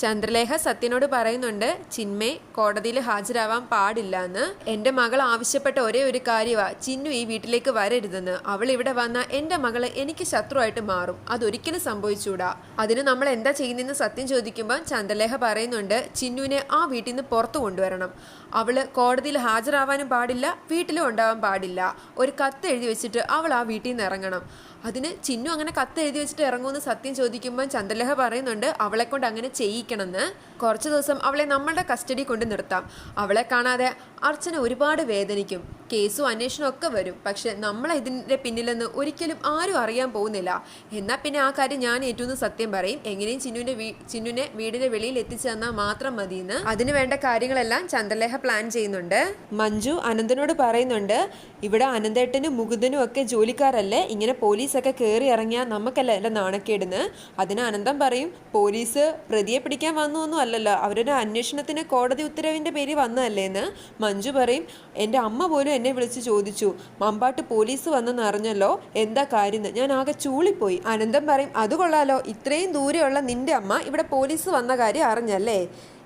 ചന്ദ്രലേഖ സത്യനോട് പറയുന്നുണ്ട് ചിന്മേ കോടതിയിൽ ഹാജരാവാൻ പാടില്ല എന്ന് എന്റെ മകൾ ആവശ്യപ്പെട്ട ഒരേ ഒരു കാര്യമാണ് ചിന്നു ഈ വീട്ടിലേക്ക് വരരുതെന്ന്. അവൾ ഇവിടെ വന്ന എന്റെ മകൾ എനിക്ക് ശത്രുവായിട്ട് മാറും. അതൊരിക്കലും സംഭവിച്ചൂടാ. അതിന് നമ്മൾ എന്താ ചെയ്യുന്നതെന്ന് സത്യം ചോദിക്കുമ്പോൾ ചന്ദ്രലേഖ പറയുന്നുണ്ട് ചിന്നുവിനെ ആ വീട്ടിൽ നിന്ന് പുറത്തു കൊണ്ടുവരണം. അവൾ കോടതിയിൽ ഹാജരാവാനും പാടില്ല വീട്ടിലും ഉണ്ടാവാൻ പാടില്ല. ഒരു കത്ത് എഴുതി വെച്ചിട്ട് അവൾ ആ വീട്ടിൽ നിന്ന് ഇറങ്ങണം. അതിന് ചിന്നു അങ്ങനെ കത്ത് എഴുതി വെച്ചിട്ട് ഇറങ്ങുമെന്ന് സത്യം ചോദിക്കുമ്പോൾ ചന്ദ്രലേഖ പറയുന്നുണ്ട് അവളെ കൊണ്ട് അങ്ങനെ ചെയ്യിക്കണമെന്ന്. കുറച്ച് ദിവസം അവളെ നമ്മളുടെ കസ്റ്റഡി കൊണ്ട് നിർത്താം. അവളെ കാണാതെ അർച്ചന ഒരുപാട് വേദനിക്കും. കേസും അന്വേഷണവും ഒക്കെ വരും. പക്ഷെ നമ്മളെ ഇതിന്റെ പിന്നിലെന്ന് ഒരിക്കലും ആരും അറിയാൻ പോകുന്നില്ല. എന്നാൽ പിന്നെ ആ കാര്യം ഞാൻ ഏറ്റവും സത്യം പറയും. എങ്ങനെയും ചിന്നുവിന്റെ ചിന്നുവിനെ വീടിന്റെ വെളിയിൽ എത്തിച്ചു തന്നാൽ മാത്രം മതിയെന്ന്. അതിന് വേണ്ട കാര്യങ്ങളെല്ലാം ചന്ദ്രലേഖ പ്ലാൻ ചെയ്യുന്നുണ്ട്. മഞ്ജു അനന്തനോട് പറയുന്നുണ്ട് ഇവിടെ അനന്തേട്ടനും മുകുന്ദനും ഒക്കെ ജോലിക്കാരല്ലേ? ഇങ്ങനെ പോലീസൊക്കെ കയറി ഇറങ്ങിയാൽ നമുക്കല്ല എന്റെ നാണക്കേടുന്ന്? അതിന് അനന്തം പറയും പോലീസ് പ്രതിയെ പിടിക്കാൻ വന്നൊന്നും അല്ലല്ലോ. അവരുടെ അന്വേഷണത്തിന് കോടതി ഉത്തരവിന്റെ പേരിൽ വന്നതല്ലേന്ന്? മഞ്ജു പറയും എന്റെ അമ്മ പോലും എന്നെ വിളിച്ച് ചോദിച്ചു മമ്പാട്ട് പോലീസ് വന്നെന്ന് അറിഞ്ഞല്ലോ? എന്താ കാര്യം? ഞാൻ ആകെ ചൂളിപ്പോയി. അനന്തം പറയും അത് കൊള്ളാലോ ഇത്രയും ദൂരെയുള്ള നിന്റെ അമ്മ ഇവിടെ പോലീസ് വന്ന കാര്യം അറിഞ്ഞല്ലേ?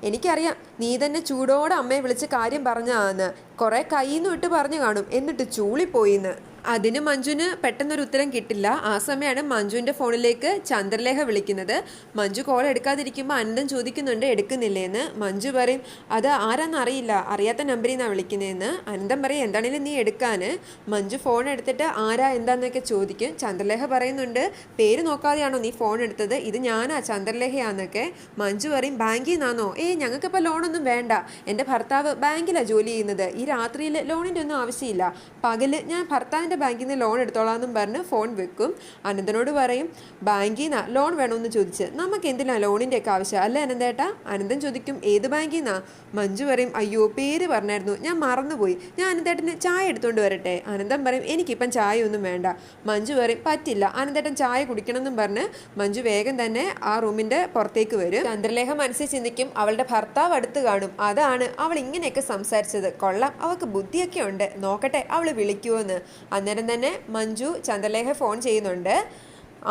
എനിക്കറിയാം നീ തന്നെ ചൂടോടെ അമ്മയെ വിളിച്ച് കാര്യം പറഞ്ഞാന്ന്. കുറെ കയ്യിൽ വിട്ട് പറഞ്ഞു കാണും എന്നിട്ട് ചൂളിപ്പോയിന്ന്. അതിന് മഞ്ജുവിന് പെട്ടെന്നൊരു ഉത്തരം കിട്ടില്ല. ആ സമയമാണ് മഞ്ജുവിന്റെ ഫോണിലേക്ക് ചന്ദ്രലേഖ വിളിക്കുന്നത്. മഞ്ജു കോൾ എടുക്കാതിരിക്കുമ്പോൾ അനന്തം ചോദിക്കുന്നുണ്ട് എടുക്കുന്നില്ലേന്ന് മഞ്ജു പറയും അത് ആരാന്ന് അറിയില്ല. അറിയാത്ത നമ്പറിൽ നിന്നാണ് വിളിക്കുന്നതെന്ന് അനന്തം പറയും എന്താണേലും നീ എടുക്കാൻ മഞ്ജു ഫോൺ എടുത്തിട്ട് ആരാ? എന്താന്നൊക്കെ ചോദിക്കും. ചന്ദ്രലേഖ പറയുന്നുണ്ട് പേര് നോക്കാതെയാണോ നീ ഫോൺ എടുത്തത്? ഇത് ഞാനാ ചന്ദ്രലേഖയാന്നൊക്കെ. മഞ്ജു പറയും ബാങ്കിൽ നിന്നാണോ ഏയ് ഞങ്ങൾക്കിപ്പോൾ ലോണൊന്നും വേണ്ട. എന്റെ ഭർത്താവ് ബാങ്കിലാണ് ജോലി ചെയ്യുന്നത്. ഈ രാത്രിയിൽ ലോണിന്റെ ഒന്നും ആവശ്യമില്ല. പകൽ ഞാൻ ഭർത്താവിന്റെ ബാങ്കിൽ നിന്ന് ലോൺ എടുത്തോളാം എന്നും പറഞ്ഞ് ഫോൺ വെക്കും. അനന്തനോട് പറയും ബാങ്കിൽ നിന്നാ ലോൺ വേണമെന്ന് ചോദിച്ച്. നമുക്ക് എന്തിനാ ലോണിന്റെ ഒക്കെ ആവശ്യം? അല്ലേ അനന്തേട്ടാ? അനന്തൻ ചോദിക്കും ഏത് ബാങ്കിൽ നിന്നാ? മഞ്ജു പറയും അയ്യോ പേര് പറഞ്ഞായിരുന്നു. ഞാൻ മറന്നുപോയി. ഞാൻ അനന്തേട്ടന് ചായ എടുത്തുകൊണ്ട് വരട്ടെ. അനന്തൻ പറയും എനിക്കിപ്പം ചായ ഒന്നും വേണ്ട. മഞ്ജു പറയും പറ്റില്ല. അനന്തേട്ടൻ ചായ കുടിക്കണമെന്നും പറഞ്ഞ് മഞ്ജു വേഗം തന്നെ ആ റൂമിന്റെ പുറത്തേക്ക് വരും. ചന്ദ്രലേഖ മനസ്സിൽ ചിന്തിക്കും അവളുടെ ഭർത്താവ് അടുത്ത് കാണും. അതാണ് അവൾ ഇങ്ങനെയൊക്കെ സംസാരിച്ചത്. കൊള്ളാം. അവൾക്ക് ബുദ്ധിയൊക്കെ ഉണ്ട്. നോക്കട്ടെ അവൾ വിളിക്കുമോന്ന് അന്നേരം തന്നെ മഞ്ജു ചന്ദ്രലേഖ ഫോൺ ചെയ്യുന്നുണ്ട്.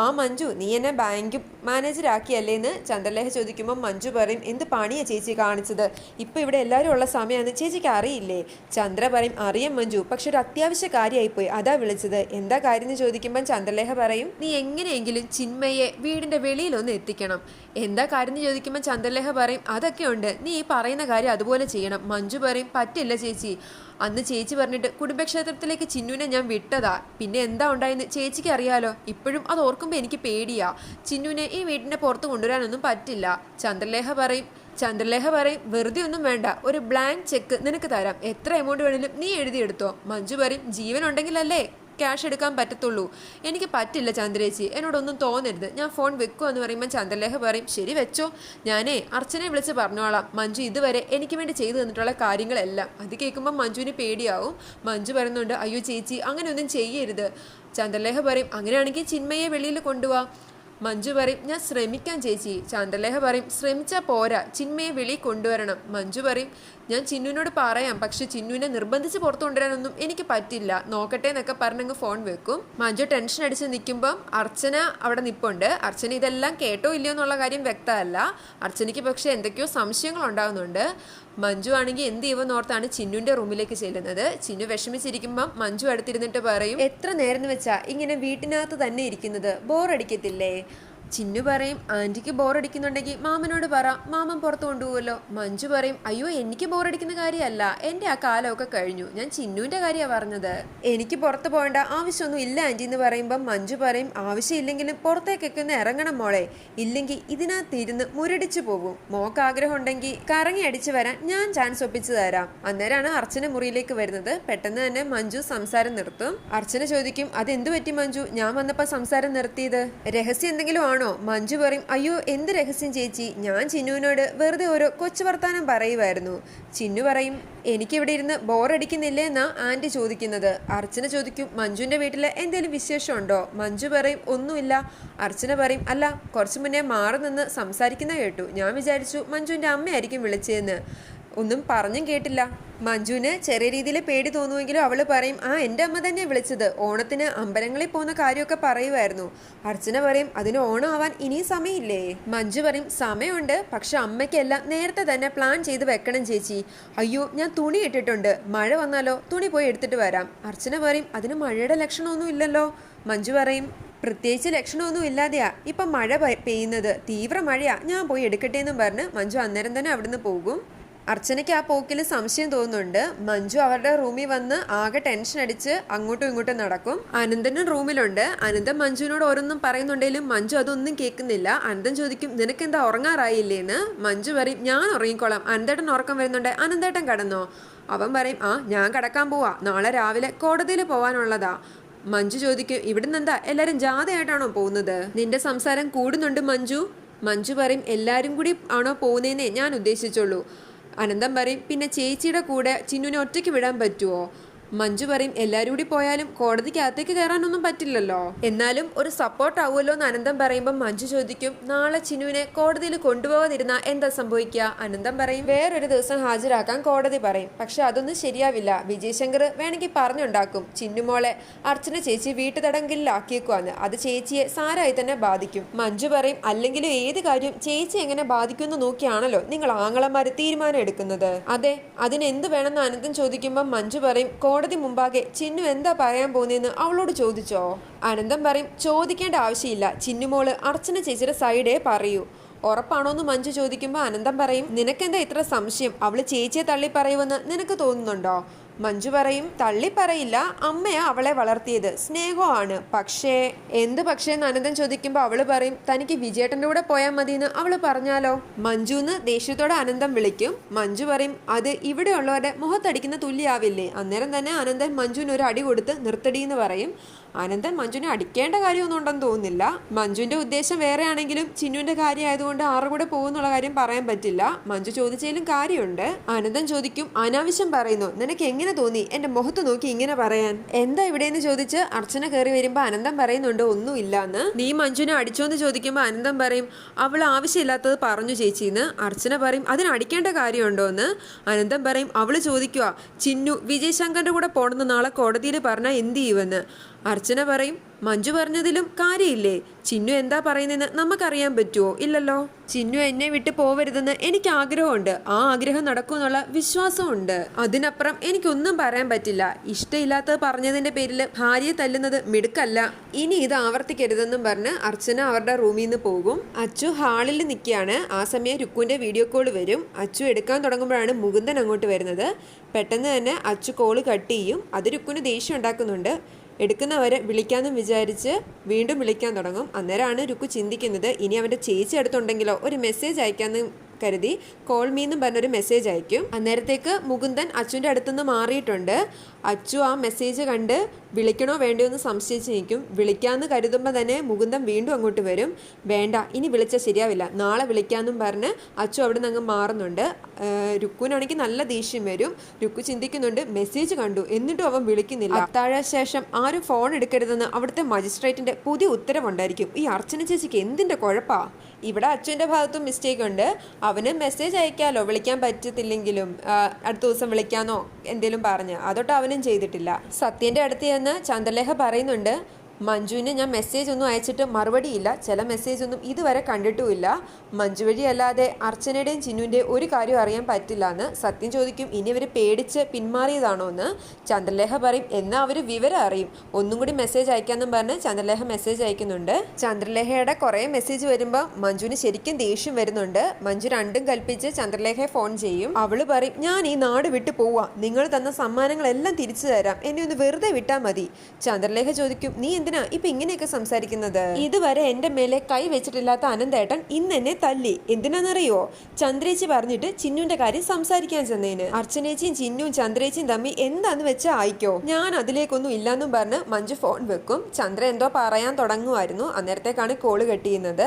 ആ മഞ്ജു നീ എന്നെ ബാങ്ക് മാനേജറാക്കിയല്ലേ എന്ന് ചന്ദ്രലേഖ ചോദിക്കുമ്പോൾ മഞ്ജു പറയും എന്ത് പണിയാണ് ചേച്ചി കാണിച്ചത്? ഇപ്പം ഇവിടെ എല്ലാവരും ഉള്ള സമയമാണ് ചേച്ചിക്ക് അറിയില്ലേ? ചന്ദ്ര പറയും അറിയാം മഞ്ജു പക്ഷെ ഒരു അത്യാവശ്യ കാര്യമായിപ്പോയി അതാ വിളിച്ചത്. എന്താ കാര്യം എന്ന് ചോദിക്കുമ്പോൾ ചന്ദ്രലേഖ പറയും നീ എങ്ങനെയെങ്കിലും ചിന്മയെ വീടിന്റെ വെളിയിലൊന്ന് എത്തിക്കണം. എന്താ കാര്യം എന്ന് ചോദിക്കുമ്പോൾ ചന്ദ്രലേഖ പറയും അതൊക്കെ ഉണ്ട്. നീ ഈ പറയുന്ന കാര്യം അതുപോലെ ചെയ്യണം. മഞ്ജു പറയും പറ്റില്ല ചേച്ചി. അന്ന് ചേച്ചി പറഞ്ഞിട്ട് കുടുംബക്ഷേത്രത്തിലേക്ക് ചിന്നുവിനെ ഞാൻ വിട്ടതാ. പിന്നെ എന്താ ഉണ്ടായെന്ന് ചേച്ചിക്ക് അറിയാലോ. ഇപ്പോഴും അത് ഓർക്കുമ്പോൾ എനിക്ക് പേടിയാ. ചിന്നുവിനെ ഈ വീടിന്റെ പുറത്ത് കൊണ്ടുവരാനൊന്നും പറ്റില്ല. ചന്ദ്രലേഖ പറയും ചന്ദ്രലേഖ പറയും വെറുതെ ഒന്നും വേണ്ട. ഒരു ബ്ലാങ്ക് ചെക്ക് നിനക്ക് തരാം. എത്ര എമൗണ്ട് വേണേലും നീ എഴുതിയെടുത്തോ. മഞ്ജു പറയും ജീവൻ ഉണ്ടെങ്കിലല്ലേ? ക്യാഷ് എടുക്കാൻ പറ്റത്തുള്ളൂ. എനിക്ക് പറ്റില്ല ചന്ദ്രേച്ചി. എന്നോടൊന്നും തോന്നരുത്. ഞാൻ ഫോൺ വെക്കുമോ എന്ന് പറയുമ്പോൾ ചന്ദ്രലേഖ പറയും ശരി വെച്ചോ. ഞാനേ അർച്ചനെ വിളിച്ച് പറഞ്ഞോളാം. മഞ്ജു ഇതുവരെ എനിക്ക് വേണ്ടി ചെയ്തു തന്നിട്ടുള്ള കാര്യങ്ങളെല്ലാം. അത് കേൾക്കുമ്പോൾ മഞ്ജുവിന് പേടിയാവും. മഞ്ജു പറയുന്നുണ്ട് അയ്യോ ചേച്ചി അങ്ങനെയൊന്നും ചെയ്യരുത്. ചന്ദ്രലേഖ പറയും അങ്ങനെയാണെങ്കിൽ ചിന്മയെ വെളിയിൽ കൊണ്ടുപോവാ മഞ്ജു പറയും ഞാൻ ശ്രമിക്കാം ചേച്ചി. ചന്ദ്രലേഖ പറയും ശ്രമിച്ചാൽ പോരാ ചിന്മയെ വെളി കൊണ്ടുവരണം. മഞ്ജു പറയും ഞാൻ ചിന്നുവിനോട് പറയാം പക്ഷെ ചിന്നുവിനെ നിർബന്ധിച്ച് പുറത്തു കൊണ്ടുവരാനൊന്നും എനിക്ക് പറ്റില്ല. നോക്കട്ടെ എന്നൊക്കെ പറഞ്ഞങ്ങ് ഫോൺ വെക്കും. മഞ്ജു ടെൻഷൻ അടിച്ച് നിൽക്കുമ്പം അർച്ചന അവിടെ നിപ്പുണ്ട്. അർച്ചന ഇതെല്ലാം കേട്ടോ ഇല്ലയോ എന്നുള്ള കാര്യം വ്യക്തമല്ല. അർച്ചനയ്ക്ക് പക്ഷേ എന്തൊക്കെയോ സംശയങ്ങൾ ഉണ്ടാകുന്നുണ്ട്. മഞ്ജു ആണെങ്കിൽ എന്ത് ചെയ്യുമെന്ന് ഓർത്താണ് ചിന്നുവിന്റെ റൂമിലേക്ക് ചെല്ലുന്നത്. ചിന്നു വിഷമിച്ചിരിക്കുമ്പം മഞ്ജു അടുത്തിരുന്നിട്ട് പറയും എത്ര നേരം വെച്ചാ ഇങ്ങനെ വീട്ടിനകത്ത് തന്നെ ഇരിക്കുന്നത്? ബോറടിക്കത്തില്ലേ ചിന്നു പറയും ആന്റിക്ക് ബോറടിക്കുന്നുണ്ടെങ്കിൽ മാമനോട് പറ മാമൻ പുറത്തു കൊണ്ടുപോകുമല്ലോ മഞ്ജു പറയും അയ്യോ എനിക്ക് ബോറടിക്കുന്ന കാര്യമല്ല. എന്റെ ആ കാലമൊക്കെ കഴിഞ്ഞു. ഞാൻ ചിന്നുവിന്റെ കാര്യമാണ് പറഞ്ഞത്. എനിക്ക് പുറത്ത് പോകേണ്ട ആവശ്യമൊന്നും ഇല്ല ആന്റി എന്ന് പറയുമ്പോൾ മഞ്ജു പറയും ആവശ്യമില്ലെങ്കിലും പുറത്തേക്കൊക്കെ ഒന്ന് ഇറങ്ങണം മോളെ. ഇല്ലെങ്കിൽ ഇതിനകത്ത് ഇരുന്ന് മുരടിച്ചു പോകും. മോക്ക് ആഗ്രഹം ഉണ്ടെങ്കിൽ കറങ്ങി അടിച്ചു വരാൻ ഞാൻ ചാൻസ് ഒപ്പിച്ചു തരാം. അന്നേരമാണ് അർച്ചന മുറിയിലേക്ക് വരുന്നത്. പെട്ടെന്ന് തന്നെ മഞ്ജു സംസാരം നിർത്തും. അർച്ചന ചോദിക്കും അതെന്തു പറ്റി മഞ്ജു? ഞാൻ വന്നപ്പോൾ സംസാരം നിർത്തിയത്? രഹസ്യം എന്തെങ്കിലും ആണോ? മഞ്ജു പറയും അയ്യോ എന്ത് രഹസ്യം ചേച്ചി? ഞാൻ ചിന്നുവിനോട് വെറുതെ ഓരോ കൊച്ചു വർത്താനം പറയുമായിരുന്നു. ചിന്നു പറയും എനിക്കിവിടെ ഇരുന്ന് ബോറടിക്കുന്നില്ലേ എന്നാ ആന്റി ചോദിക്കുന്നത്. അർച്ചന ചോദിക്കും മഞ്ജുവിന്റെ വീട്ടിൽ എന്തെങ്കിലും വിശേഷമുണ്ടോ? മഞ്ജു പറയും ഒന്നുമില്ല. അർച്ചന പറയും അല്ല കുറച്ചു മുന്നേ മാറി നിന്ന് സംസാരിക്കുന്ന കേട്ടു. ഞാൻ വിചാരിച്ചു മഞ്ജുവിന്റെ അമ്മയായിരിക്കും വിളിച്ചതെന്ന്. ഒന്നും പറഞ്ഞും കേട്ടില്ല. മഞ്ജുവിന് ചെറിയ രീതിയിൽ പേടി തോന്നുമെങ്കിലും അവൾ പറയും ആ എന്റെ അമ്മ തന്നെ വിളിച്ചത്. ഓണത്തിന് അമ്പലങ്ങളിൽ പോകുന്ന കാര്യമൊക്കെ പറയുമായിരുന്നു. അർച്ചന പറയും അതിന് ഓണം ആവാൻ ഇനിയും സമയമില്ലേ? മഞ്ജു പറയും സമയമുണ്ട്. പക്ഷെ അമ്മയ്ക്കെല്ലാം നേരത്തെ തന്നെ പ്ലാൻ ചെയ്ത് വെക്കണം ചേച്ചി. അയ്യോ ഞാൻ തുണി ഇട്ടിട്ടുണ്ട്. മഴ വന്നാലോ? തുണി പോയി എടുത്തിട്ട് വരാം. അർച്ചന പറയും അതിന് മഴയുടെ ലക്ഷണമൊന്നും ഇല്ലല്ലോ. മഞ്ജു പറയും പ്രത്യേകിച്ച് ലക്ഷണമൊന്നും ഇല്ലാതെയാ. ഇപ്പം മഴ പെയ്യുന്നത്. തീവ്ര മഴയാ. ഞാൻ പോയി എടുക്കട്ടെ എന്നും പറഞ്ഞ് മഞ്ജു അന്നേരം തന്നെ അവിടുന്ന് പോകും. അർച്ചനയ്ക്ക് ആ പോക്കിൽ സംശയം തോന്നുന്നുണ്ട്. മഞ്ജു അവരുടെ റൂമിൽ വന്ന് ആകെ ടെൻഷൻ അടിച്ച് അങ്ങോട്ടും ഇങ്ങോട്ടും നടക്കും. അനന്തനും റൂമിലുണ്ട്. അനന്തൻ മഞ്ജുവിനോട് ഓരോന്നും പറയുന്നുണ്ടെങ്കിലും മഞ്ജു അതൊന്നും കേൾക്കുന്നില്ല. അനന്തൻ ചോദിക്കും നിനക്കെന്താ ഉറങ്ങാറായില്ലേന്ന്? മഞ്ജു പറയും ഞാൻ ഉറങ്ങിക്കോളാം. അനന്തേട്ടൻ ഉറക്കം വരുന്നുണ്ട്. അനന്തേട്ടൻ കടന്നോ? അവൻ പറയും ആ ഞാൻ കടക്കാൻ പോവാ. നാളെ രാവിലെ കോടതിയിൽ പോവാനുള്ളതാ. മഞ്ജു ചോദിക്കും ഇവിടുന്ന് എന്താ എല്ലാരും ജാഥയായിട്ടാണോ പോകുന്നത്? നിന്റെ സംസാരം കൂടുന്നുണ്ട് മഞ്ജു. മഞ്ജു പറയും എല്ലാരും കൂടി ആണോ പോകുന്നതെന്നേ ഞാൻ ഉദ്ദേശിച്ചുള്ളൂ. അനന്തം പറയും. പിന്നെ ചേച്ചിയുടെ കൂടെ ചിന്നുവിനെ ഒറ്റയ്ക്ക് വിടാൻ പറ്റുമോ മഞ്ജു പറയും എല്ലാരും കൂടി പോയാലും കോടതിക്കകത്തേക്ക് കയറാനൊന്നും പറ്റില്ലല്ലോ. എന്നാലും ഒരു സപ്പോർട്ട് ആവുമല്ലോ എന്ന് അനന്തം പറയുമ്പോൾ മഞ്ജു ചോദിക്കും നാളെ ചിനുവിനെ കോടതിയിൽ കൊണ്ടുപോകാതിരുന്ന എന്താ സംഭവിക്കുക അനന്തം പറയും വേറൊരു ദിവസം ഹാജരാക്കാൻ കോടതി പറയും. പക്ഷെ അതൊന്നും ശരിയാവില്ല. വിജയശങ്കർ വേണമെങ്കിൽ പറഞ്ഞുണ്ടാക്കും. ചിന്നുമോളെ അർച്ചന ചേച്ചി വീട്ടുതടങ്കലിലാക്കിയേക്കുവാന്ന്. അത് ചേച്ചിയെ സാരായി തന്നെ ബാധിക്കും. മഞ്ജു പറയും അല്ലെങ്കിലും ഏത് കാര്യം ചേച്ചി എങ്ങനെ ബാധിക്കുമെന്ന് നോക്കിയാണല്ലോ നിങ്ങൾ ആങ്ങളമാര് തീരുമാനം എടുക്കുന്നത്. അതെ അതിന് എന്ത് വേണമെന്ന് അനന്തം ചോദിക്കുമ്പോൾ മഞ്ജു പറയും കോടതി മുമ്പാകെ ചിന്നു എന്താ പറയാൻ പോകുന്നതെന്ന് അവളോട് ചോദിച്ചോ? അനന്തം പറയും ചോദിക്കേണ്ട ആവശ്യമില്ല. ചിന്നുമോൾ അർച്ചന ചേച്ചിയുടെ സൈഡേ പറയൂ. ഉറപ്പാണോന്ന് മഞ്ജു ചോദിക്കുമ്പോൾ അനന്തം പറയും നിനക്കെന്താ ഇത്ര സംശയം? അവൾ ചേച്ചിയെ തള്ളി പറയുമെന്ന് നിനക്ക് തോന്നുന്നുണ്ടോ? മഞ്ജു പറയും തള്ളി പറയില്ല അമ്മയാ അവളെ വളർത്തിയത്. സ്നേഹമാണ്. പക്ഷേ എന്ത് പക്ഷേ നനന്ദൻ ചോദിക്കുമ്പോൾ അവൾ പറയും തനിക്ക് വിജയേട്ടന്റെ കൂടെ പോയാൽ മതിയെന്ന് അവൾ പറഞ്ഞാലോ? മഞ്ജുന്ന് ദേഷ്യത്തോടെ അനന്തം വിളിക്കും. മഞ്ജു പറയും അത് ഇവിടെ ഉള്ളവരുടെ മുഖത്തടിക്കുന്ന തുല്യാവില്ലേ? അന്നേരം തന്നെ അനന്തൻ മഞ്ജുവിന് ഒരു അടി കൊടുത്ത് നിർത്തടി എന്ന് പറയും. അനന്തൻ മഞ്ജുവിനെ അടിക്കേണ്ട കാര്യമൊന്നും ഉണ്ടെന്ന് തോന്നുന്നില്ല. മഞ്ജുവിന്റെ ഉദ്ദേശം വേറെയാണെങ്കിലും ചിന്നുവിന്റെ കാര്യമായതുകൊണ്ട് ആരുടെ കൂടെ പോകുന്നുള്ള കാര്യം പറയാൻ പറ്റില്ല. മഞ്ജു ചോദിച്ചതിലും കാര്യമുണ്ട്. അനന്തൻ ചോദിക്കും അനാവശ്യം പറയുന്നു. നിനക്ക് എങ്ങനെ തോന്നി? എന്റെ മുഖത്ത് നോക്കി ഇങ്ങനെ പറയാൻ. എന്താ ഇവിടെ എന്ന് ചോദിച്ച് അർച്ചന കയറി വരുമ്പോൾ അനന്തം പറയുന്നുണ്ട് ഒന്നുമില്ലാന്ന് നീ മഞ്ജുവിനെ അടിച്ചോന്ന് ചോദിക്കുമ്പോൾ അനന്തം പറയും അവൾ ആവശ്യമില്ലാത്തത് പറഞ്ഞു ചേച്ചിന്ന് അർച്ചന പറയും അതിന് അടിക്കേണ്ട കാര്യമുണ്ടോ എന്ന്? അനന്തം പറയും അവൾ ചോദിക്കുക ചിന്നു വിജയശങ്കറിന്റെ കൂടെ പോണെന്ന് നാളെ കോടതിയിൽ പറഞ്ഞാൽ എന്ത് ചെയ്യുമെന്ന്? അർച്ചന പറയും മഞ്ജു പറഞ്ഞതിലും കാര്യമില്ലേ? ചിന്നു എന്താ പറയുന്നതെന്ന് നമുക്കറിയാൻ പറ്റുമോ ഇല്ലല്ലോ. ചിന്നു എന്നെ വിട്ട് പോവരുതെന്ന് എനിക്ക് ആഗ്രഹമുണ്ട്. ആ ആഗ്രഹം നടക്കുമെന്നുള്ള വിശ്വാസമുണ്ട്. അതിനപ്പുറം എനിക്കൊന്നും പറയാൻ പറ്റില്ല. ഇഷ്ടമില്ലാത്തത് പറഞ്ഞതിന്റെ പേരിൽ ഭാര്യയെ തല്ലുന്നത് മിടുക്കല്ല. ഇനി ഇത് ആവർത്തിക്കരുതെന്നും പറഞ്ഞ് അർച്ചന അവരുടെ റൂമിൽ നിന്ന് പോകും. അച്ചു ഹാളിൽ നിൽക്കുകയാണ്. ആ സമയം രുക്കുവിന്റെ വീഡിയോ കോൾ വരും. അച്ചു എടുക്കാൻ തുടങ്ങുമ്പോഴാണ് മുകുന്ദൻ അങ്ങോട്ട് വരുന്നത്. പെട്ടെന്ന് തന്നെ അച്ചു കോൾ കട്ട് ചെയ്യും. അത് രുക്കുവിന് ദേഷ്യം ഉണ്ടാക്കുന്നുണ്ട്. എടുക്കുന്നവരെ വിളിക്കാമെന്ന് വിചാരിച്ച് വീണ്ടും വിളിക്കാൻ തുടങ്ങും. അന്നേരമാണ് രുക്കു ചിന്തിക്കുന്നത് ഇനി അവന്റെ ചേച്ചി അടുത്തുണ്ടെങ്കിലോ? ഒരു മെസ്സേജ് അയക്കാമെന്ന് കരുതി കോൾ മീ പറഞ്ഞൊരു മെസ്സേജ് അയക്കും. അന്നേരത്തേക്ക് മുകുന്ദൻ അച്ചുവിന്റെ അടുത്തുനിന്ന് മാറിയിട്ടുണ്ട്. അച്ചു ആ മെസ്സേജ് കണ്ട് വിളിക്കണോ വേണ്ടയോ എന്ന് സംശയിച്ച് നിൽക്കും. വിളിക്കാമെന്ന് കരുതുമ്പോൾ തന്നെ മുകുന്ദൻ വീണ്ടും അങ്ങോട്ട് വരും. വേണ്ട ഇനി വിളിച്ചാൽ ശരിയാവില്ല. നാളെ വിളിക്കാമെന്നും പറഞ്ഞ് അച്ചു അവിടെ നിന്ന് അങ്ങ് മാറുന്നുണ്ട്. രുക്കുവിനാണെങ്കിൽ നല്ല ദേഷ്യം വരും. രുക്കു ചിന്തിക്കുന്നുണ്ട് മെസ്സേജ് കണ്ടു. എന്നിട്ടും അവൻ വിളിക്കുന്നില്ല. അത്താഴ ശേഷം ആരും ഫോൺ എടുക്കരുതെന്ന് അവിടുത്തെ മജിസ്ട്രേറ്റിന്റെ പുതിയ ഉത്തരവുണ്ടായിരിക്കും. ഈ അർച്ചന ചേച്ചിക്ക് എന്തിന്റെ കുഴപ്പമാണ് ഇവിടെ അച്ഛന്റെ ഭാഗത്തും മിസ്റ്റേക്ക് ഉണ്ട്. അവന് മെസ്സേജ് അയക്കാലോ? വിളിക്കാൻ പറ്റത്തില്ലെങ്കിലും അടുത്ത ദിവസം വിളിക്കാന്നോ? എന്തേലും പറഞ്ഞ്. അതൊട്ട് അവനും ചെയ്തിട്ടില്ല. സത്യന്റെ അടുത്ത് ചെന്ന് ചന്ദ്രലേഖ പറയുന്നുണ്ട് മഞ്ജുവിന് ഞാൻ മെസ്സേജ് ഒന്നും അയച്ചിട്ട് മറുപടിയില്ല ചില മെസ്സേജ് ഒന്നും ഇതുവരെ കണ്ടിട്ടുമില്ല. മഞ്ജു വഴി അല്ലാതെ അർച്ചനയുടെയും ചിന്നുവിന്റെയും ഒരു കാര്യം അറിയാൻ പറ്റില്ല എന്ന് സത്യം ചോദിക്കും. ഇനി അവർ പേടിച്ച് പിന്മാറിയതാണോ എന്ന് ചന്ദ്രലേഖ പറയും. എന്നാൽ അവർ വിവരം അറിയും. ഒന്നും കൂടി മെസ്സേജ് അയക്കാമെന്നും പറഞ്ഞ് ചന്ദ്രലേഖ മെസ്സേജ് അയക്കുന്നുണ്ട്. ചന്ദ്രലേഖയുടെ കുറേ മെസ്സേജ് വരുമ്പോൾ മഞ്ജുവിന് ശരിക്കും ദേഷ്യം വരുന്നുണ്ട്. മഞ്ജു രണ്ടും കൽപ്പിച്ച് ചന്ദ്രലേഖയെ ഫോൺ ചെയ്യും. അവൾ പറയും ഞാൻ ഈ നാട് വിട്ടു പോവാം. നിങ്ങൾ തന്ന സമ്മാനങ്ങളെല്ലാം തിരിച്ചു തരാം. എന്നെ ഒന്ന് വെറുതെ വിട്ടാൽ മതി. ചന്ദ്രലേഖ ചോദിക്കും നീ എന്തിനാ? ഇപ്പൊ ഇങ്ങനെയൊക്കെ സംസാരിക്കുന്നത്? ഇതുവരെ എന്റെ മേലെ കൈ വെച്ചിട്ടില്ലാത്ത അനന്തേട്ടൻ ഇന്ന് എന്നെ തല്ലി. എന്തിനാന്നറിയോ ചന്ദ്രേച്ചി പറഞ്ഞിട്ട് ചിന്നുവിന്റെ കാര്യം സംസാരിക്കാൻ ചെന്നേന്. അർച്ചനേച്ചിയും ചിന്നുവും ചന്ദ്രേച്ചിയും തമ്മിൽ എന്താന്ന് വെച്ചാ ആയിക്കോ? ഞാൻ അതിലേക്കൊന്നും ഇല്ലാന്നും പറഞ്ഞ് മഞ്ജു ഫോൺ വെക്കും. ചന്ദ്ര എന്തോ പറയാൻ തുടങ്ങുമായിരുന്നു. അന്നേരത്തേക്കാണ് കോൾ കെട്ടിയുന്നത്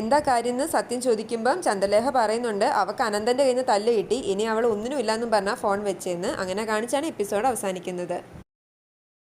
എന്താ കാര്യം എന്ന് സത്യം ചോദിക്കുമ്പം ചന്ദ്രലേഖ പറയുന്നുണ്ട് അവക്ക് അനന്തന്റെ കയ്യിൽ നിന്ന് തല്ല് കിട്ടി. ഇനി അവൾ ഒന്നിനും ഇല്ലാന്നും പറഞ്ഞാൽ ഫോൺ വെച്ചെന്ന്. അങ്ങനെ കാണിച്ചാണ് എപ്പിസോഡ് അവസാനിക്കുന്നത്.